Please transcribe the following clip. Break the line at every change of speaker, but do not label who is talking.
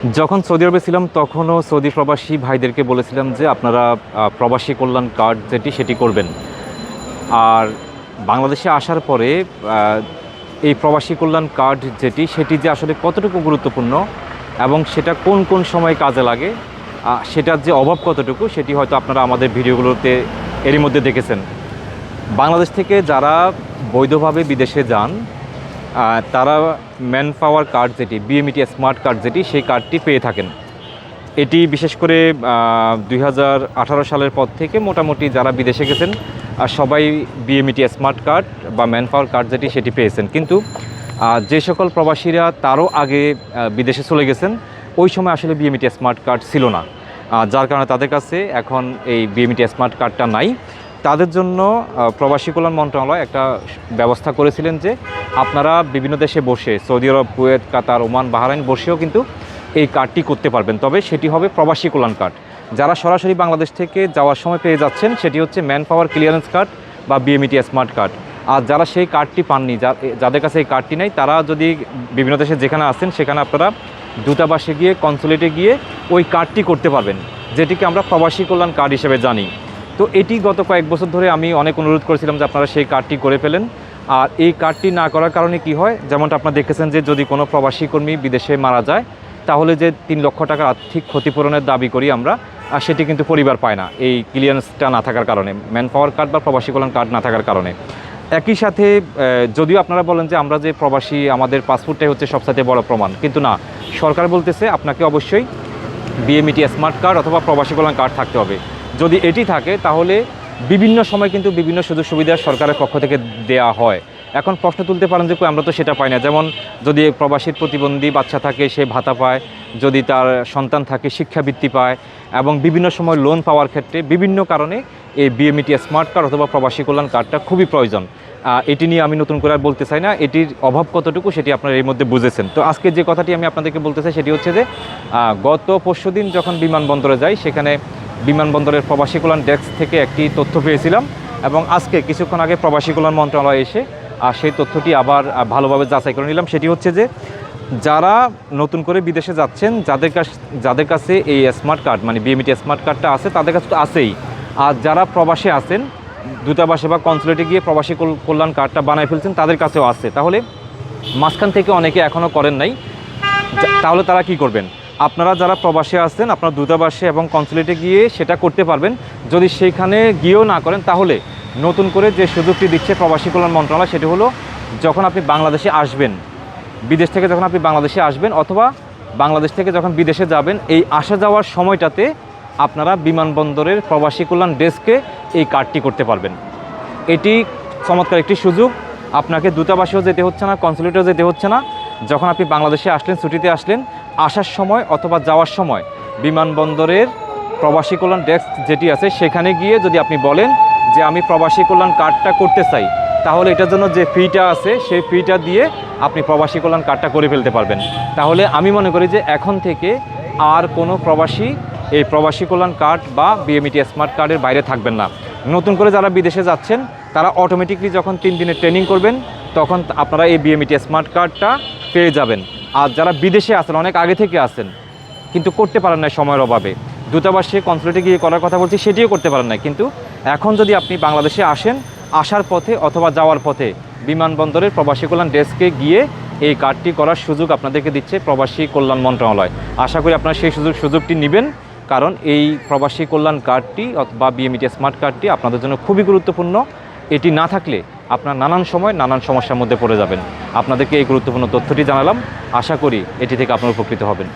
যখন সৌদি আরবে ছিলাম, তখনও সৌদি প্রবাসী ভাইদেরকে বলেছিলাম যে, আপনারা প্রবাসী কল্যাণ কার্ড যেটি, সেটি করবেন। আর বাংলাদেশে আসার পরে এই প্রবাসী কল্যাণ কার্ড যেটি, সেটি যে আসলে কতটুকু গুরুত্বপূর্ণ এবং সেটা কোন কোন সময় কাজে লাগে সেটার যে অভাব কতটুকু, সেটি হয়তো আপনারা আমাদের ভিডিওগুলোতে এরই মধ্যে দেখেছেন। বাংলাদেশ থেকে যারা বৈধভাবে বিদেশে যান তারা ম্যান পাওয়ার কার্ড যেটি বিএমইটি স্মার্ট কার্ড যেটি, সেই কার্ডটি পেয়ে থাকেন। এটি বিশেষ করে দুই হাজার আঠারো সালের পর থেকে মোটামুটি যারা বিদেশে গেছেন আর সবাই বিএমইটি স্মার্ট কার্ড বা ম্যান পাওয়ার কার্ড যেটি, সেটি পেয়েছেন। কিন্তু যে সকল প্রবাসীরা তারও আগে বিদেশে চলে গেছেন, ওই সময় আসলে বিএমইটি স্মার্ট কার্ড ছিল না। যার কারণে তাদের কাছে এখন এই বিএমইটি স্মার্ট কার্ডটা নাই। তাদের জন্য প্রবাসী কল্যাণ মন্ত্রণালয় একটা ব্যবস্থা করেছিলেন যে আপনারা বিভিন্ন দেশে বসে, Saudi Arab, Kuwait, Qatar, Oman, Bahrain বসেও কিন্তু এই কার্ডটি করতে পারবেন। তবে সেটি হবে প্রবাসী কল্যাণ কার্ড। যারা সরাসরি বাংলাদেশ থেকে যাওয়ার সময় পেয়ে যাচ্ছেন, সেটি হচ্ছে ম্যান পাওয়ার ক্লিয়ারেন্স কার্ড বা বিএমইটি স্মার্ট কার্ড। আর যারা সেই কার্ডটি পাননি যাদের কাছে এই কার্ডটি নেই, তারা যদি বিভিন্ন দেশে যেখানে আছেন, সেখানে আপনারা দূতাবাসে গিয়ে, কনসুলেটে গিয়ে ওই কার্ডটি করতে পারবেন, যেটিকে আমরা প্রবাসী কল্যাণ কার্ড হিসেবে জানি। তো এটি গত কয়েক বছর ধরে আমি অনেক অনুরোধ করেছিলাম যে আপনারা সেই কার্ডটি করে ফেলেন। আর এই কার্ডটি না করার কারণে কি হয়, যেমনটা আপনারা দেখেছেন যে যদি কোনো প্রবাসী কর্মী বিদেশে মারা যায়, তাহলে যে তিন লক্ষ টাকার আর্থিক ক্ষতিপূরণের দাবি করি আমরা, আর সেটি কিন্তু পরিবার পায় না এই ক্লিয়ারেন্সটা না থাকার কারণে ম্যান পাওয়ার কার্ড বা প্রবাসী কল্যাণ কার্ড না থাকার কারণে। একই সাথে যদিও আপনারা বলেন যে আমরা যে প্রবাসী, আমাদের পাসপোর্টটাই হচ্ছে সবসাথে বড় প্রমাণ, কিন্তু না, সরকার বলতেছে আপনাকে অবশ্যই বিএমইটি স্মার্ট কার্ড অথবা প্রবাসী কল্যাণ কার্ড থাকতে হবে। যদি এটি থাকে, তাহলে বিভিন্ন সময় কিন্তু বিভিন্ন সুযোগ সুবিধা সরকারের পক্ষ থেকে দেয়া হয়। এখন প্রশ্ন তুলতে পারেন যে আমরা তো সেটা পাই না। যেমন যদি প্রবাসীর প্রতিবন্ধী বাচ্চা থাকে, সে ভাতা পায়। যদি তার সন্তান থাকে, শিক্ষাবৃত্তি পায়। এবং বিভিন্ন সময় লোন পাওয়ার ক্ষেত্রে বিভিন্ন কারণে এই বিএমইটি স্মার্ট কার্ড অথবা প্রবাসী কল্যাণ কার্ডটা খুবই প্রয়োজন। এটি নিয়ে আমি নতুন করে আর বলতে চাই না। এটির অভাব কতটুকু সেটি আপনারা এর মধ্যে বুঝেছেন। তো আজকে যে কথাটি আমি আপনাদেরকে বলতে চাই, সেটি হচ্ছে যে গত পরশুদিন যখন বিমানবন্দরে যাই, সেখানে বিমানবন্দরের প্রবাসী কল্যাণ ডেস্ক থেকে একটি তথ্য পেয়েছিলাম এবং আজকে কিছুক্ষণ আগে প্রবাসী কল্যাণ মন্ত্রণালয় এসে আর সেই তথ্যটি আবার ভালোভাবে যাচাই করে নিলাম। সেটি হচ্ছে যে, যারা নতুন করে বিদেশে যাচ্ছেন, যাদের কাছ, যাদের কাছে এই স্মার্ট কার্ড মানে বিএমইটি স্মার্ট কার্ডটা আছে, তাদের কাছে তো আছেই। আর যারা প্রবাসে আছেন, দূতাবাসে বা কনসুলেটে গিয়ে প্রবাসী কল- কল্যাণ কার্ডটা বানায় ফেলছেন, তাদের কাছেও আছে। তাহলে মাঝখান থেকে অনেকে এখনও করেন নাই। তাহলে তারা কি করবেন? আপনারা যারা প্রবাসে আছেন, আপনারা দূতাবাসে এবং কনসুলেটে গিয়ে সেটা করতে পারবেন। যদি সেইখানে গিয়েও না করেন, তাহলে নতুন করে যে সুযোগটি দিচ্ছে প্রবাসী কল্যাণ মন্ত্রণালয়, সেটি হলো যখন আপনি বাংলাদেশে আসবেন, বিদেশ থেকে যখন আপনি বাংলাদেশে আসবেন অথবা বাংলাদেশ থেকে যখন বিদেশে যাবেন, এই আসা যাওয়ার সময়টাতে আপনারা বিমানবন্দরের প্রবাসী কল্যাণ ডেস্কে এই কার্ডটি করতে পারবেন। এটি চমৎকার একটি সুযোগ। আপনাকে দূতাবাসেও যেতে হচ্ছে না, কনসুলেটেও যেতে হচ্ছে না। যখন আপনি বাংলাদেশে আসলেন, ছুটিতে আসলেন আসার সময় অথবা যাওয়ার সময় বিমানবন্দরের প্রবাসী কল্যাণ ডেস্ক যেটি আছে, সেখানে গিয়ে যদি আপনি বলেন যে আমি প্রবাসী কল্যাণ কার্ডটা করতে চাই, তাহলে এটার জন্য যে ফিটা আছে, সেই ফিটা দিয়ে আপনি প্রবাসী কল্যাণ কার্ডটা করে ফেলতে পারবেন। তাহলে আমি মনে করি যে এখন থেকে আর কোনো প্রবাসী এই প্রবাসী কল্যাণ কার্ড বা বিএমইটি স্মার্ট কার্ডের বাইরে থাকবেন না। নতুন করে যারা বিদেশে যাচ্ছেন, তারা অটোমেটিকলি যখন তিন দিনের ট্রেনিং করবেন, তখন আপনারা এই বিএমইটি স্মার্ট কার্ডটা পেয়ে যাবেন। আর যারা বিদেশে আছেন, অনেক আগে থেকে আছেন, কিন্তু করতে পারেন না সময়ের অভাবে। দূতাবাসে কনসুলেটে গিয়ে করার কথা বলছি, সেটিও করতে পারেন না কিন্তু এখন যদি আপনি বাংলাদেশে আসেন, আসার পথে অথবা যাওয়ার পথে বিমানবন্দরের প্রবাসী কল্যাণ ডেস্কে গিয়ে এই কার্ডটি করার সুযোগ আপনাদেরকে দিচ্ছে প্রবাসী কল্যাণ মন্ত্রণালয়। আশা করি আপনারা সেই সুযোগ, সুযোগটি নেবেন, কারণ এই প্রবাসী কল্যাণ কার্ডটি অথবা বিএমইটি স্মার্ট কার্ডটি আপনাদের জন্য খুবই গুরুত্বপূর্ণ। এটি না থাকলে আপনার নানান সময় নানান সমস্যার মধ্যে পড়ে যাবেন। আপনাদেরকে এই গুরুত্বপূর্ণ তথ্যটি জানালাম। আশা করি এটি থেকে আপনার উপকৃত হবেন।